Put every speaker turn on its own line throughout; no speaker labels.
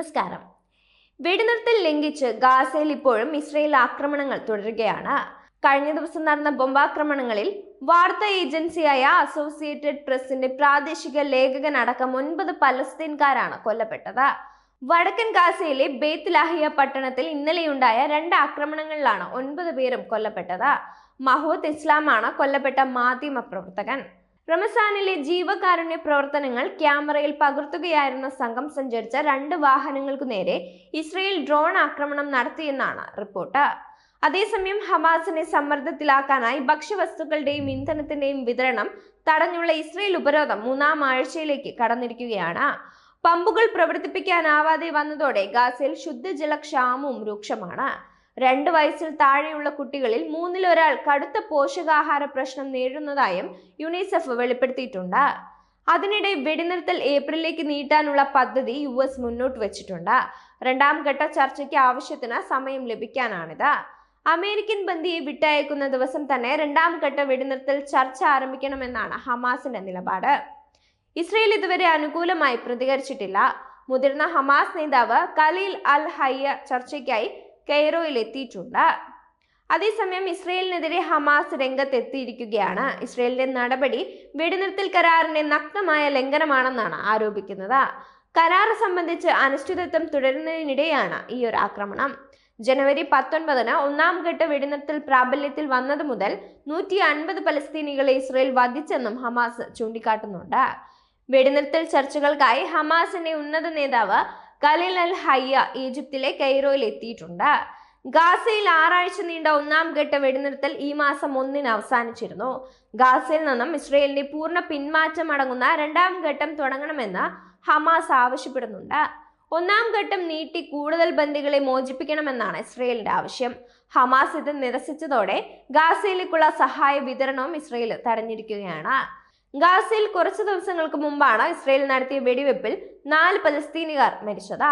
നമസ്കാരം. വെടിനിർത്തൽ ലംഘിച്ച് ഗാസയിൽ ഇപ്പോഴും ഇസ്രയേൽ ആക്രമണങ്ങൾ തുടരുകയാണ്. കഴിഞ്ഞ ദിവസം നടന്ന ബോംബാക്രമണങ്ങളിൽ വാർത്താ ഏജൻസിയായ അസോസിയേറ്റഡ് പ്രസിന്റെ പ്രാദേശിക ലേഖകൻ അടക്കം ഒൻപത് പലസ്തീൻകാരാണ് കൊല്ലപ്പെട്ടത്. വടക്കൻ ഗാസയിലെ ബേത്ത് ലാഹിയ പട്ടണത്തിൽ ഇന്നലെയുണ്ടായ രണ്ട് ആക്രമണങ്ങളിലാണ് ഒൻപത് പേരും കൊല്ലപ്പെട്ടത്. മഹൂദ് ഇസ്ലാമാണ് കൊല്ലപ്പെട്ട മാധ്യമ പ്രവർത്തകൻ റമസാനിലെ ജീവകാരുണ്യ പ്രവർത്തനങ്ങൾ ക്യാമറയിൽ പകർത്തുകയായിരുന്ന സംഘം സഞ്ചരിച്ച രണ്ട് വാഹനങ്ങൾക്കു നേരെ ഇസ്രയേൽ ഡ്രോൺ ആക്രമണം നടത്തിയെന്നാണ് റിപ്പോർട്ട്. അതേസമയം ഹമാസിനെ സമ്മർദ്ദത്തിലാക്കാനായി ഭക്ഷ്യവസ്തുക്കളുടെയും ഇന്ധനത്തിന്റെയും വിതരണം തടഞ്ഞുള്ള ഇസ്രയേൽ ഉപരോധം മൂന്നാം ആഴ്ചയിലേക്ക് കടന്നിരിക്കുകയാണ്. പമ്പുകൾ പ്രവർത്തിപ്പിക്കാനാവാതെ വന്നതോടെ ഗാസയിൽ ശുദ്ധജലക്ഷാമവും രൂക്ഷമാണ്. രണ്ട് വയസ്സിൽ താഴെയുള്ള കുട്ടികളിൽ മൂന്നിലൊരാൾ കടുത്ത പോഷകാഹാര പ്രശ്നം നേരിടുന്നതായും യുണിസെഫ് വെളിപ്പെടുത്തിയിട്ടുണ്ട്. അതിനിടെ വെടിനിർത്തൽ ഏപ്രിലിലേക്ക് നീട്ടാനുള്ള പദ്ധതി യു എസ് മുന്നോട്ട് വച്ചിട്ടുണ്ട്. രണ്ടാം ഘട്ട ചർച്ചയ്ക്ക് ആവശ്യത്തിന് സമയം ലഭിക്കാനാണിത്. അമേരിക്കൻ ബന്ദിയെ വിട്ടയക്കുന്ന ദിവസം തന്നെ രണ്ടാം ഘട്ട വെടിനിർത്തൽ ചർച്ച ആരംഭിക്കണമെന്നാണ് ഹമാസിന്റെ നിലപാട്. ഇസ്രയേൽ ഇതുവരെ അനുകൂലമായി പ്രതികരിച്ചിട്ടില്ല. മുതിർന്ന ഹമാസ് നേതാവ് കലീൽ അൽ ഹയ്യ ചർച്ചയ്ക്കായി കെയ്റോയിൽ എത്തിയിട്ടുണ്ട് അതേസമയം ഇസ്രയേലിനെതിരെ ഹമാസ് രംഗത്തെത്തിയിരിക്കുകയാണ്. ഇസ്രയേലിന്റെ നടപടി വെടിനിർത്തൽ കരാറിന്റെ നഗ്നമായ ലംഘനമാണെന്നാണ് ആരോപിക്കുന്നത്. കരാർ സംബന്ധിച്ച് അനിശ്ചിതത്വം തുടരുന്നതിനിടെയാണ് ഈ ഒരു ആക്രമണം. ജനുവരി പത്തൊൻപതിന് ഒന്നാം ഘട്ട വെടിനിർത്തൽ പ്രാബല്യത്തിൽ വന്നതു മുതൽ നൂറ്റി അൻപത് പലസ്തീനികളെ ഇസ്രയേൽ വധിച്ചെന്നും ഹമാസ് ചൂണ്ടിക്കാട്ടുന്നുണ്ട്. വെടിനിർത്തൽ ചർച്ചകൾക്കായി ഹമാസിന്റെ ഉന്നത നേതാവ് ഖലീൽ അൽ ഹയ്യ ഈജിപ്തിലെ കെയ്റോയിൽ എത്തിയിട്ടുണ്ട്. ഗാസയിൽ ആറാഴ്ച നീണ്ട ഒന്നാം ഘട്ട വെടിനിർത്തൽ ഈ മാസം ഒന്നിന് അവസാനിച്ചിരുന്നു. ഗാസയിൽ നിന്നും ഇസ്രയേലിന്റെ പൂർണ പിന്മാറ്റം അടങ്ങുന്ന രണ്ടാം ഘട്ടം തുടങ്ങണമെന്ന് ഹമാസ് ആവശ്യപ്പെടുന്നുണ്ട്. ഒന്നാം ഘട്ടം നീട്ടി കൂടുതൽ ബന്ദികളെ മോചിപ്പിക്കണമെന്നാണ് ഇസ്രയേലിന്റെ ആവശ്യം. ഹമാസ് ഇത് നിരസിച്ചതോടെ ഗാസയിലേക്കുള്ള സഹായ വിതരണവും ഇസ്രയേൽ തടഞ്ഞിരിക്കുകയാണ്. ഗാസയിൽ കുറച്ചു ദിവസങ്ങൾക്ക് മുമ്പാണ് ഇസ്രയേൽ നടത്തിയ വെടിവെപ്പിൽ നാല് പലസ്തീനുകാർ മരിച്ചത്.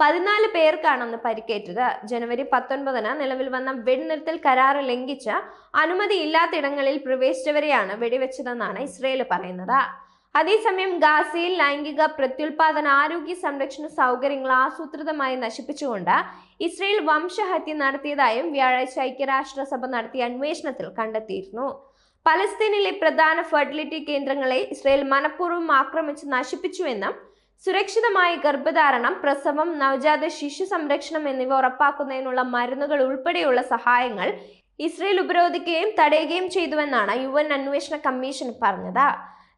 പതിനാല് പേർക്കാണെന്ന് പരിക്കേറ്റത്. ജനുവരി പത്തൊൻപതിന് നിലവിൽ വന്ന വെടിനിർത്തൽ കരാറ് ലംഘിച്ച് അനുമതിയില്ലാത്തിടങ്ങളിൽ പ്രവേശിച്ചവരെയാണ് വെടിവെച്ചതെന്നാണ് ഇസ്രയേൽ പറയുന്നത്. അതേസമയം ഗാസയിൽ ലൈംഗിക പ്രത്യുൽപാദന ആരോഗ്യ സംരക്ഷണ സൗകര്യങ്ങൾ ആസൂത്രിതമായി നശിപ്പിച്ചുകൊണ്ട് ഇസ്രയേൽ വംശഹത്യ നടത്തിയതായും വ്യാഴാഴ്ച ഐക്യരാഷ്ട്രസഭ നടത്തിയ അന്വേഷണത്തിൽ കണ്ടെത്തിയിരുന്നു. പലസ്തീനിലെ പ്രധാന ഫെർട്ടിലിറ്റി കേന്ദ്രങ്ങളെ ഇസ്രയേൽ മനഃപൂർവം ആക്രമിച്ച് നശിപ്പിച്ചുവെന്നും സുരക്ഷിതമായ ഗർഭധാരണം പ്രസവം നവജാത ശിശു സംരക്ഷണം എന്നിവ ഉറപ്പാക്കുന്നതിനുള്ള മരുന്നുകൾ ഉൾപ്പെടെയുള്ള സഹായങ്ങൾ ഇസ്രയേൽ ഉപരോധിക്കുകയും തടയുകയും ചെയ്തുവെന്നാണ് യു എൻ അന്വേഷണ കമ്മീഷൻ പറഞ്ഞത്.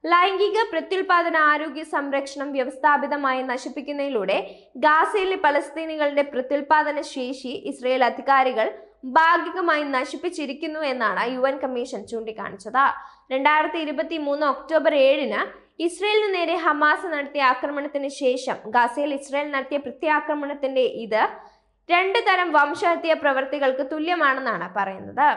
ലൈംഗിക പ്രത്യുൽപാദന ആരോഗ്യ സംരക്ഷണം വ്യവസ്ഥാപിതമായി നശിപ്പിക്കുന്നതിലൂടെ ഗാസയിലെ പലസ്തീനികളുടെ പ്രത്യുൽപാദന ശേഷി ഇസ്രയേൽ അധികാരികൾ ഭാഗികമായി നശിപ്പിച്ചിരിക്കുന്നു എന്നാണ് യു എൻ കമ്മീഷൻ ചൂണ്ടിക്കാണിച്ചത്. രണ്ടായിരത്തി ഇരുപത്തി മൂന്ന് ഒക്ടോബർ ഏഴിന് ഇസ്രയേലിന് നേരെ ഹമാസ് നടത്തിയ ആക്രമണത്തിന് ശേഷം ഗാസയിൽ ഇസ്രയേൽ നടത്തിയ പ്രത്യാക്രമണത്തിന്റെ ഇത് രണ്ടു തരം വംശഹത്യ പ്രവർത്തികൾക്ക് തുല്യമാണെന്നാണ് പറയുന്നത്.